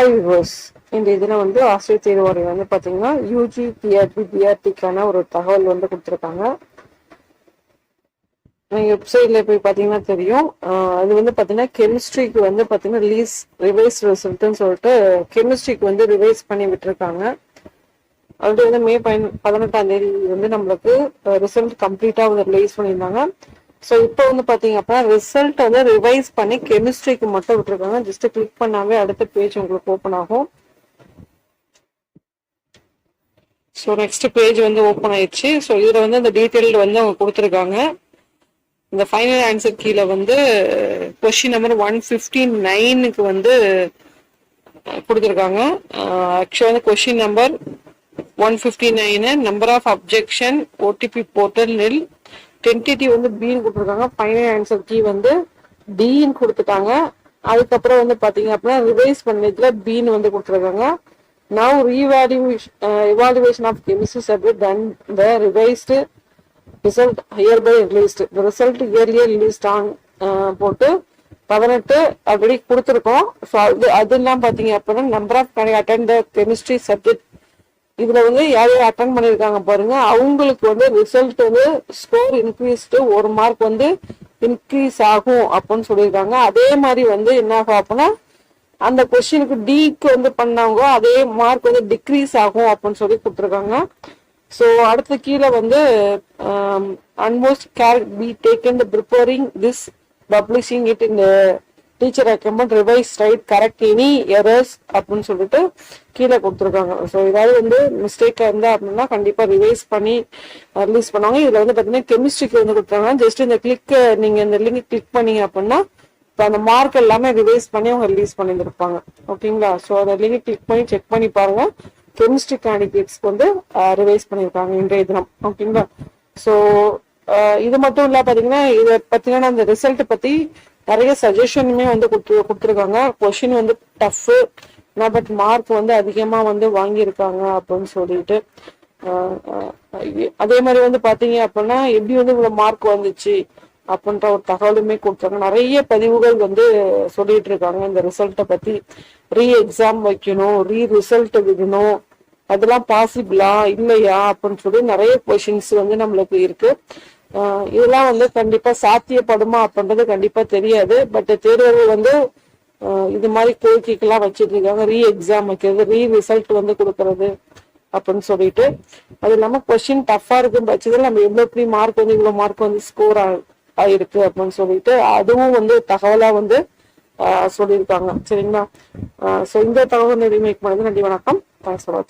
High viewers இந்த இதில் வந்து ஆசிரியர் தேர்வு வந்து பார்த்தீங்கன்னா யூஜி பிஆர்டி பிஆர்டிக்கான ஒரு தகவல் வந்து கொடுத்துருக்காங்க. நீங்கள் வெப்சைட்டில் போய் பார்த்தீங்கன்னா தெரியும். ஆஹ் அது வந்து பார்த்தீங்கன்னா கெமிஸ்ட்ரிக்கு வந்து பார்த்தீங்கன்னா ரிலீஸ் ரிவைஸ் ரிசல்ட்னு சொல்லிட்டு கெமிஸ்ட்ரிக்கு வந்து ரிவைஸ் பண்ணி விட்டுருக்காங்க. ஆல்ரெடி வந்து மே பதினெட்டாம் தேதி வந்து நம்மளுக்கு ரிசல்ட் கம்ப்ளீட்டாக வந்து ரிலீஸ் பண்ணியிருந்தாங்க. ஸோ இப்போ வந்து பார்த்தீங்க அப்படின்னா ரிசல்ட் வந்து ரிவைஸ் பண்ணி கெமிஸ்ட்ரிக்கு மட்டும் விட்டுருக்காங்க. ஜஸ்ட் கிளிக் பண்ணாவே அடுத்த பேஜ் உங்களுக்கு ஓப்பன் ஆகும். ஸோ நெக்ஸ்ட் பேஜ் வந்து ஓப்பன் ஆயிடுச்சு. ஸோ இதில் வந்து அந்த டீட்டெயில் வந்து அவங்க கொடுத்துருக்காங்க. இந்த ஃபைனல் ஆன்சர் கீழே வந்து கொஷின் நம்பர் ஒன் ஃபிஃப்டி நைனுக்கு வந்து கொடுத்துருக்காங்க. ஆக்சுவலாக வந்து question number one fifty nine number of objection OTP portal நெல் டென்டிட்டி வந்து பின்னு கொடுத்துருக்காங்க. ஃபைனல் ஆன்சர் கீ வந்து டின்னு கொடுத்துட்டாங்க. அதுக்கப்புறம் வந்து பார்த்தீங்க அப்படின்னா ரிவைஸ் பண்ணதுல பின்னு வந்து கொடுத்துருக்காங்க. Now revaluation uh, evaluation of chemistry subject done. The revised result here by released இந்த ரிசல்ட் இயர்லியர் ரிலீஸ்ட் ஆன் போட்டு பதினெட்டு அப்படி கொடுத்துருக்கோம். ஸோ அது அது இல்லாமல் பார்த்தீங்க அப்படின்னா number of attend the chemistry subject இதுல வந்து யார் யார் அட்டன் பண்ணியிருக்காங்க பாருங்க. அவங்களுக்கு வந்து ரிசல்ட் வந்து ஸ்கோர் இன்க்ரீஸ்டு ஒரு மார்க் வந்து இன்க்ரீஸ் ஆகும் அப்படின்னு சொல்லியிருக்காங்க. அதே மாதிரி வந்து என்ன ஆகும் அப்படின்னா அந்த கொஸ்டினுக்கு டிக்கு வந்து பண்ணவங்க அதே மார்க் வந்து டிக்ரீஸ் ஆகும் அப்படின்னு சொல்லி கொடுத்துருக்காங்க. ஸோ அடுத்து கீழே வந்து utmost care be taken the preparing this publishing it இந்த teacher recommend revise right correct any errors அப்படின்னு சொல்லிட்டு கீழே கொடுத்துருக்காங்க. ஸோ ஏதாவது வந்து மிஸ்டேக்காக இருந்தா அப்படின்னா கண்டிப்பாக ரிவைஸ் பண்ணி ரிலீஸ் பண்ணுவாங்க. இதில் வந்து பார்த்தீங்கன்னா கெமிஸ்ட்ரிக்கு வந்து கொடுத்துருக்காங்க. ஜஸ்ட் இந்த கிளிக் நீங்கள் இந்த லிங்க் கிளிக் பண்ணீங்க அப்படின்னா இப்போ அந்த மார்க் எல்லாமே ரிவைஸ் பண்ணி அவங்க ரிலீஸ் பண்ணியிருப்பாங்க ஓகேங்களா ஸோ அந்த லிங்க் கிளிக் பண்ணி செக் பண்ணி பாருங்க. கெமிஸ்ட்ரி கேண்டிடேட்ஸ்க்கு வந்து ரிவைஸ் பண்ணியிருக்காங்க இன்றைய தினம். ஓகேங்களா ஸோ இது மட்டும் இல்ல பாத்தீங்கன்னா இதை பற்றின அந்த ரிசல்ட் பத்தி நிறைய சஜஷனுமே வந்து கொடுத்து கொடுத்துருக்காங்க. கொஷின் வந்து டஃப் பட் மார்க் வந்து அதிகமாக வந்து வாங்கியிருக்காங்க அப்படின்னு சொல்லிட்டு அதே மாதிரி வந்து பார்த்தீங்க அப்படின்னா எப்படி வந்து இவ்வளோ மார்க் வந்துச்சு அப்படின்ற ஒரு தகவலுமே கொடுத்தாங்க. நிறைய பதிவுகள் வந்து சொல்லிட்டு இருக்காங்க. இந்த ரிசல்ட்டை பத்தி ரீ எக்ஸாம் வைக்கணும் ரீ ரிசல்ட் விடணும் அதெல்லாம் பாசிபிளா இல்லையா அப்படின்னு சொல்லி நிறைய கொஷின்ஸ் வந்து நம்மளுக்கு இருக்கு. இதெல்லாம் வந்து கண்டிப்பா சாத்தியப்படுமா அப்படின்றது கண்டிப்பா தெரியாது. பட் தேர்வர்கள் வந்து இது மாதிரி கோரிக்கைக்கெல்லாம் வச்சுட்டு இருக்காங்க ரீ எக்ஸாம் வைக்கிறது ரீ ரிசல்ட் வந்து கொடுக்கறது அப்படின்னு சொல்லிட்டு. அது இல்லாம கொஸ்டின் டஃபா இருக்கும் பட்சத்தில் நம்ம எவ்வளவு எப்படி மார்க் வந்து இவ்வளவு மார்க் வந்து ஸ்கோர் ஆயிருக்கு அப்படின்னு சொல்லிட்டு அதுவும் வந்து தகவலா வந்து சொல்லியிருக்காங்க. சரிங்களா? ஸோ இந்த தகவல் மேக் பண்ணது நன்றி வணக்கம். தேங்க்ஸ் ஃபார் வாட்சிங்